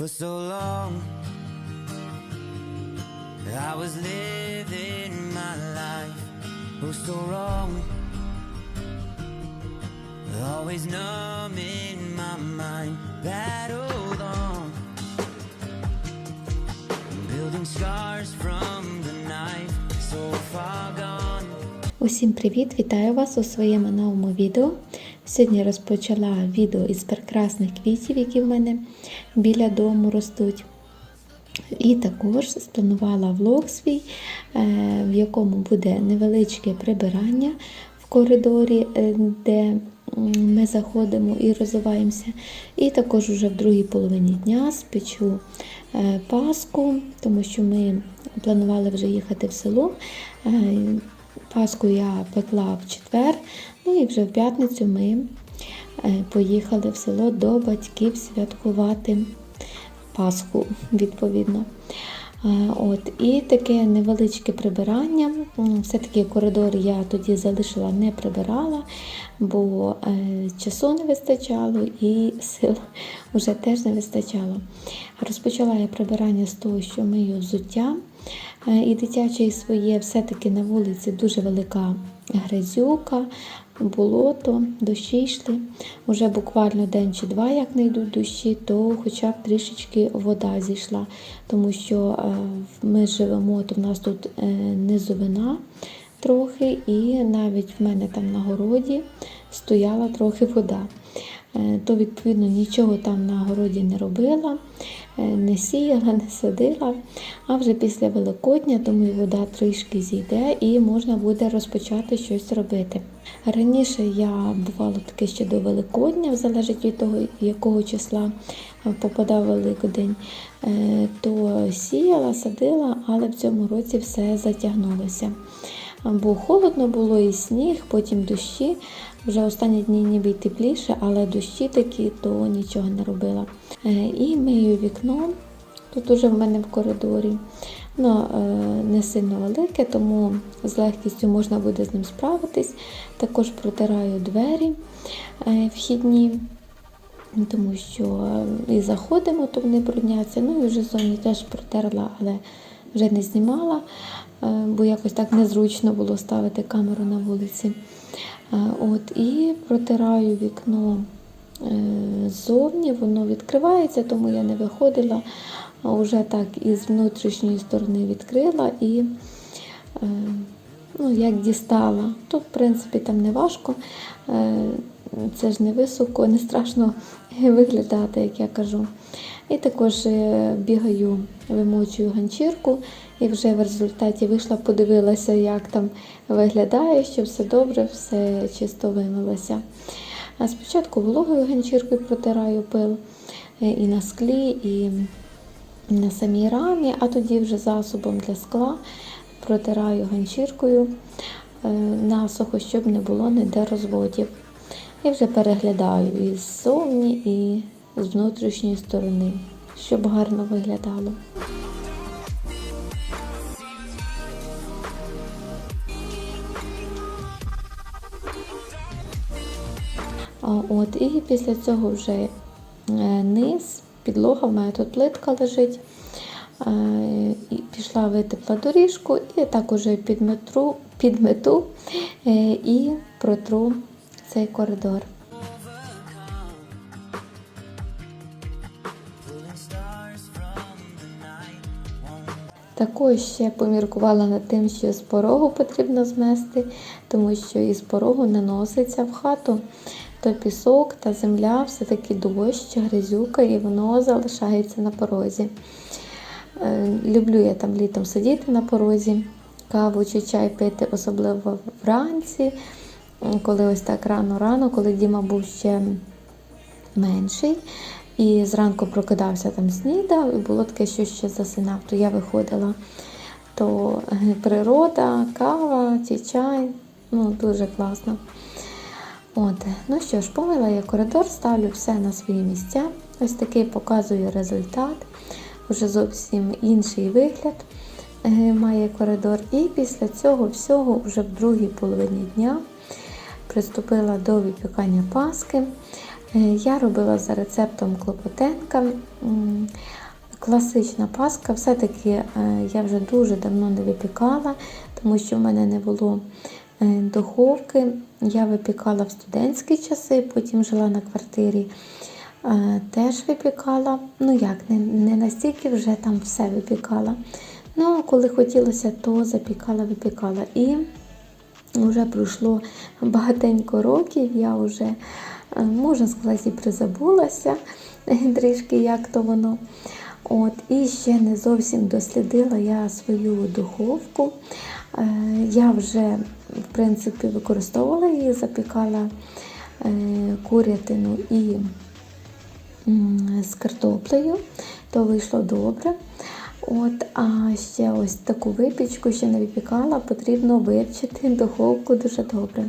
For so long, I was living my life. Oh, so wrong. Always numb in my mind. That old on. Building scars from the knife. So far gone. Усім привіт! Вітаю вас у своєму новому відео. Сьогодні розпочала відео із прекрасних квітів, які в мене біля дому ростуть. І також спланувала влог свій, е, в якому буде невеличке прибирання в коридорі, е, де ми заходимо і розвиваємося. І також вже в другій половині дня спечу е, паску, тому що ми планували вже їхати в село. Паску я пекла в четвер, і вже в п'ятницю ми е, поїхали в село до батьків святкувати Пасху, відповідно. Е, От, і таке невеличке прибирання. Все-таки коридор я тоді залишила, не прибирала, бо е, часу не вистачало і сил вже теж не вистачало. Розпочала я прибирання з того, що мию взуття і дитяче, своє. Все-таки на вулиці дуже велика грязюка, болото, дощі йшли. Уже буквально день чи два, як не йдуть дощі, то хоча б трішечки вода зійшла, тому що е, ми живемо, то в нас тут е, низовина трохи, і навіть в мене там на городі стояла трохи вода. Е, То, відповідно, нічого там на городі не робила, не сіяла, не садила. А вже після Великодня, думаю, вода трішки зійде і можна буде розпочати щось робити. Раніше я бувало таке ще до Великодня, залежить від того, якого числа е, попадав Великодень, е, то сіяла, садила, але в цьому році все затягнулося. Бо холодно було і сніг, потім дощі. Вже останні дні ніби й тепліше, але дощі такі, то нічого не робила. Е, І мию вікно. Тут уже в мене в коридорі. Воно е, не сильно велике, тому з легкістю можна буде з ним справитись. Також протираю двері е, вхідні, тому що е, і заходимо, то вони брудняться. Ну і вже зоні теж протерла, але вже не знімала, бо якось так незручно було ставити камеру на вулиці. От, і протираю вікно ззовні, воно відкривається, тому я не виходила. Вже так із внутрішньої сторони відкрила і е, ну, як дістала. Тут, в принципі, там не важко. Е, Це ж не високо, не страшно виглядати, як я кажу. І також е, бігаю, вимочую ганчірку, і вже в результаті вийшла, подивилася, як там виглядає, що все добре, все чисто вимилося. А спочатку вологою ганчіркою протираю пил і на склі, і на самій рамі, а тоді вже засобом для скла протираю ганчіркою е, насухо, щоб не було ніде розводів. І вже переглядаю і ззовні, і з внутрішньої сторони, щоб гарно виглядало. От, і після цього вже е, низ, підлога, в мене тут плитка лежить. Е, пішла витепла доріжку, і так уже підметру, підмету е, і протру цей коридор. Також ще поміркувала над тим, що з порогу потрібно змести, тому що із порогу наноситься в хату то пісок та земля, все-таки дощ, грязюка, і воно залишається на порозі. Е, Люблю я там літом сидіти на порозі, каву чи чай пити, особливо вранці, коли ось так рано-рано, коли Діма був ще менший. І зранку прокидався там снідав, і було таке, що ще засинав, то я виходила. То е, природа, кава чи чай, ну дуже класно. От, ну що ж, помила я коридор, ставлю все на свої місця. Ось такий показую результат. Уже зовсім інший вигляд е, має коридор. І після цього всього, вже в другій половині дня, приступила до випікання паски. Е, Я робила за рецептом Клопотенка. Класична паска. Все-таки е, я вже дуже давно не випікала, тому що в мене не було духовки. Я випікала в студентські часи, потім жила на квартирі. е, Теж випікала. Ну як, не, не настільки вже там все випікала. Ну, коли хотілося, то запікала, випікала. І вже пройшло багатенько років, я вже, е, можна сказати, призабулася трішки, як то воно. От, і ще не зовсім дослідила я свою духовку. Е, Я вже, в принципі, використовувала її, запікала е, курятину і з картоплею, то вийшло добре. От, а ще ось таку випічку ще не випікала, потрібно вивчити духовку дуже добре.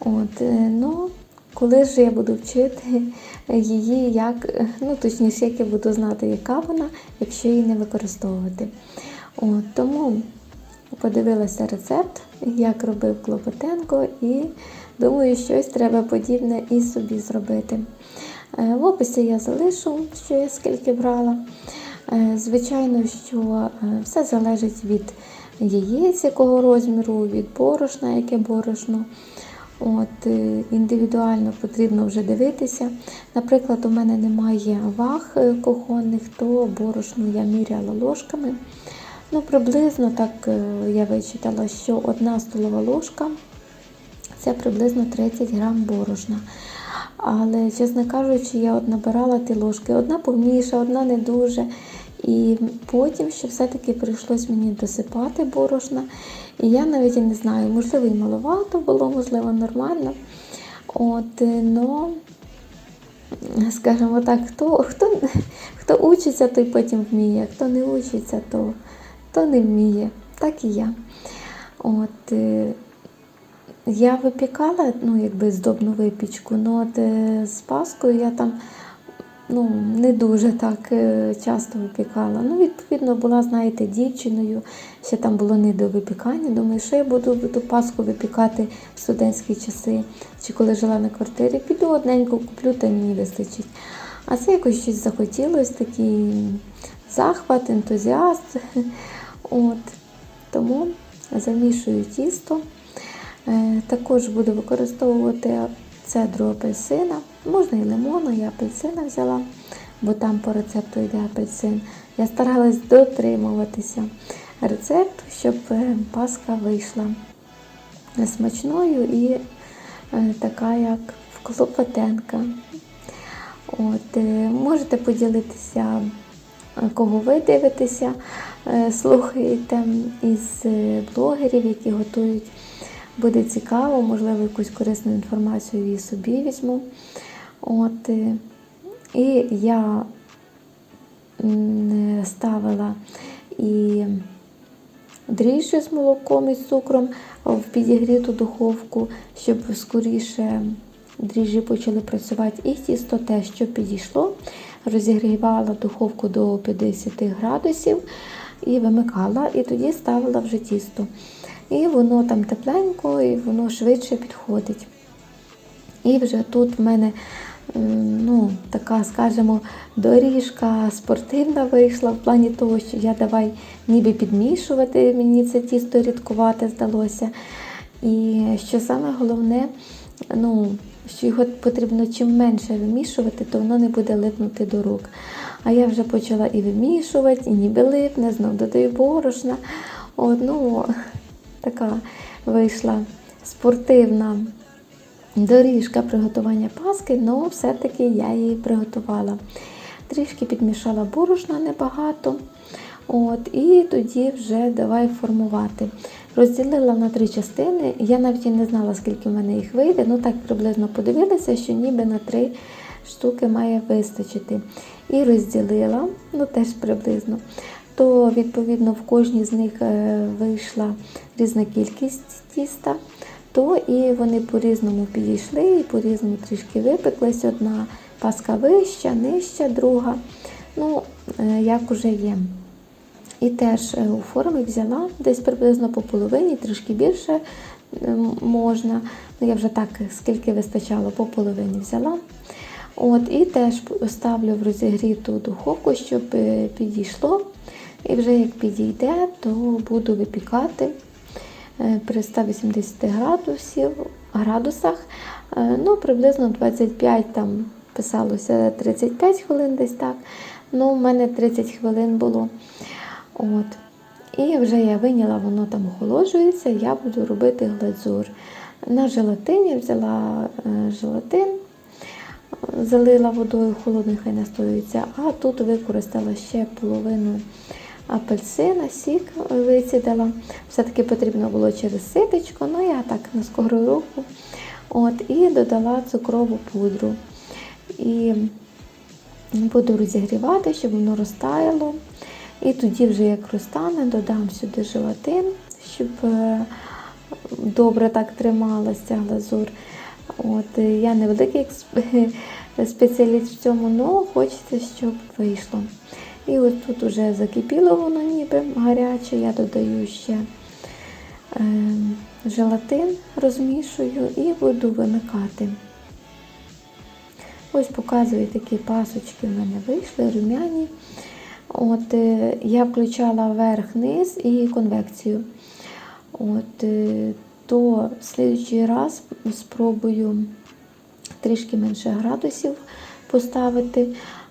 От, е, ну, коли ж я буду вчити її, як, ну точніше, як я буду знати, яка вона, якщо її не використовувати. От, тому подивилася рецепт, як робив Клопотенко, і думаю, щось треба подібне і собі зробити. Е, В описі я залишу, що я скільки брала. Е, Звичайно, що е, все залежить від яєць, якого розміру, від борошна, яке борошно. От, індивідуально потрібно вже дивитися. Наприклад, у мене немає ваг кухонних, то борошно я міряла ложками. Ну, приблизно так е, я вичитала, що одна столова ложка це приблизно 30 грам борошна. Але, чесно кажучи, я от набирала ті ложки, одна повніша, одна не дуже. І потім ще все-таки прийшлось мені досипати борошна. І я навіть і не знаю, можливо, і маловато було, можливо, нормально. От, е, но, скажімо так, хто, хто, хто учиться, той потім вміє, хто не учиться, то, то не вміє. Так і я. От, е, я випікала ну, якби здобну випічку, ну от е, з Паскою я там ну, не дуже так е, часто випікала. Ну, відповідно, була, знаєте, дівчиною, ще там було не до випікання. Думаю, що я буду ту Пасху випікати в студентські часи, чи коли жила на квартирі, піду одненько куплю, та мені вистачить. А це якось щось захотілося, такий захват, ентузіаст. От. Тому замішую тісто. Е, Також буду використовувати цедру апельсина, можна і лимона, і апельсина взяла, бо там по рецепту йде апельсин. Я старалась дотримуватися рецепту, щоб е, паска вийшла смачною і е, така, як Клопотенка. От, можете поділитися, кого ви дивитеся, слухаєте із е, блогерів, які готують. Буде цікаво, можливо, якусь корисну інформацію і собі візьму. От, е, і я ставила і дріжджі з молоком і цукром в підігріту духовку, щоб скоріше дріжджі почали працювати. І тісто те, що підійшло, розігрівала духовку до 50 градусів і вимикала, і тоді ставила вже тісто. І воно там тепленько, і воно швидше підходить. І вже тут в мене ну, така, скажімо, доріжка спортивна вийшла в плані того, що я давай ніби підмішувати, мені це тісто рідкувати здалося. І що саме головне, ну, що його потрібно чим менше вимішувати, то воно не буде липнути до рук. А я вже почала і вимішувати, і ніби липне, знов додаю борошна. От, ну, така вийшла спортивна доріжка приготування паски, але все-таки я її приготувала. Трішки підмішала борошна небагато. От, І тоді вже давай формувати. Розділила на три частини. Я навіть і не знала, скільки в мене їх вийде. Ну так приблизно подивилася, що ніби на три штуки має вистачити. І розділила, ну теж приблизно. То, відповідно, в кожній з них е, вийшла різна кількість тіста, то і вони по-різному підійшли, і по-різному трішки випеклись. Одна паска вища, нижча, друга. Ну, е, як уже є. І теж е, у формі взяла десь приблизно по половині, трішки більше можна. Ну, я вже так, скільки вистачало, по половині взяла. От, і теж ставлю в розігріту духовку, щоб е, підійшло. І вже як підійде, то буду випікати е, при 180 градусів, градусах. Е, Ну, приблизно 25 там писалося 35 хвилин десь так. Ну, у мене 30 хвилин було. От. І вже я виняла, воно там охолоджується, я буду робити глазур. На желатині взяла желатин, залила водою холодною, хай настоюється, а тут використала ще половину апельсина, сік вицідала. Все-таки потрібно було через ситочку, ну я так на сковородку. От, і додала цукрову пудру. І буду розігрівати, щоб воно розтаяло. І тоді, вже як розтане, додам сюди желатин, щоб е, добре так трималася глазур. От, е, я не великий спеціаліст в цьому, але хочеться, щоб вийшло. І ось тут вже закипіло воно ніби гаряче, я додаю ще е, желатин, розмішую і буду вимикати. Ось показую такі пасочки в мене вийшли, рум'яні. От, е, я включала верх-низ і конвекцію. От, е, то в слідчий раз спробую трішки менше градусів поставити,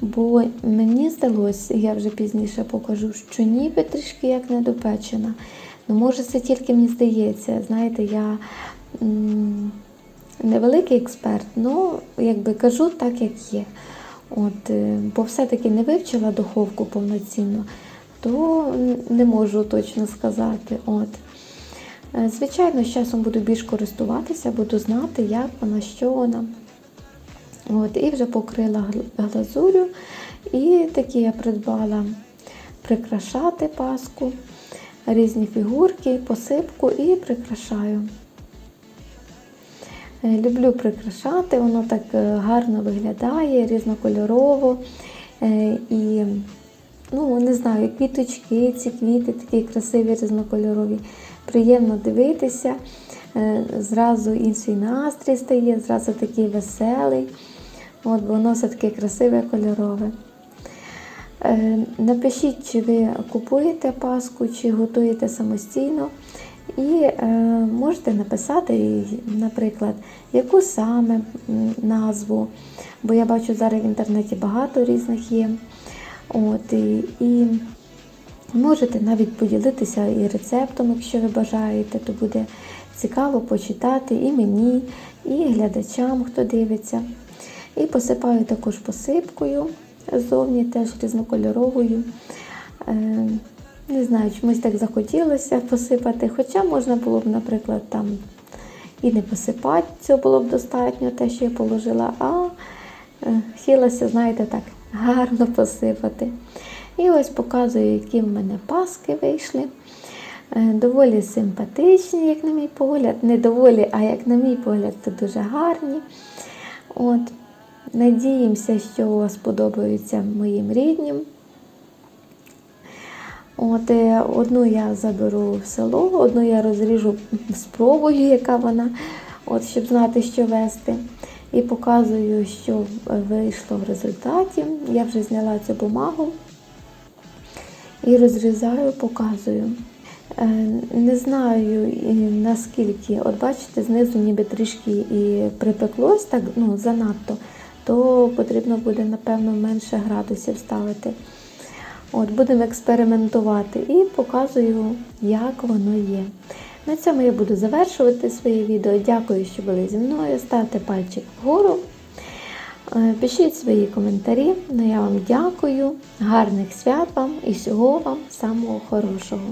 бо мені здалося, я вже пізніше покажу, що ніби трішки як недопечена. Ну, може, це тільки мені здається. Знаєте, я невеликий експерт, але якби кажу так, як є. От, е, бо все-таки не вивчила духовку повноцінно, то не можу точно сказати. От. Е, Звичайно, з часом буду більш користуватися, буду знати, як вона, що вона. От, і вже покрила глазурю. І такі я придбала прикрашати паску, різні фігурки, посипку і прикрашаю. Е, Люблю прикрашати, воно так е, гарно виглядає, різнокольорово. І, ну, не знаю, квіточки, ці квіти такі красиві, різнокольорові. Приємно дивитися. Е, Зразу інший настрій стає, зразу такий веселий. От, бо воно все таке красиве, кольорове. Е, Напишіть, чи ви купуєте паску, чи готуєте самостійно. І е, можете написати, наприклад, яку саме назву, бо я бачу зараз в інтернеті багато різних є. От, і, і можете навіть поділитися і рецептом, якщо ви бажаєте, то буде цікаво почитати і мені, і глядачам, хто дивиться. І посипаю також посипкою ззовні, теж різнокольоровою. Е, Не знаю, чомусь так захотілося посипати, хоча можна було б, наприклад, там і не посипати, цього було б достатньо, те, що я положила, а е, хотілося, знаєте, так, гарно посипати. І ось показую, які в мене паски вийшли. Е, Доволі симпатичні, як на мій погляд. Не доволі, а як на мій погляд, то дуже гарні. От. Надіємося, що сподобаються моїм ріднім. От, е, одну я заберу в село, одну я розріжу, спробую, яка вона, от, щоб знати, що вести. І показую, що вийшло в результаті. Я вже зняла цю бумагу і розрізаю, показую. Е, Не знаю наскільки, от бачите, знизу ніби трішки і припеклось так ну, занадто, то потрібно буде, напевно, менше градусів ставити. От, Будемо експериментувати і показую, як воно є. На цьому я буду завершувати своє відео. Дякую, що були зі мною. Ставте пальчик вгору. Е, Пишіть свої коментарі. Ну, я вам дякую. Гарних свят вам і всього вам самого хорошого.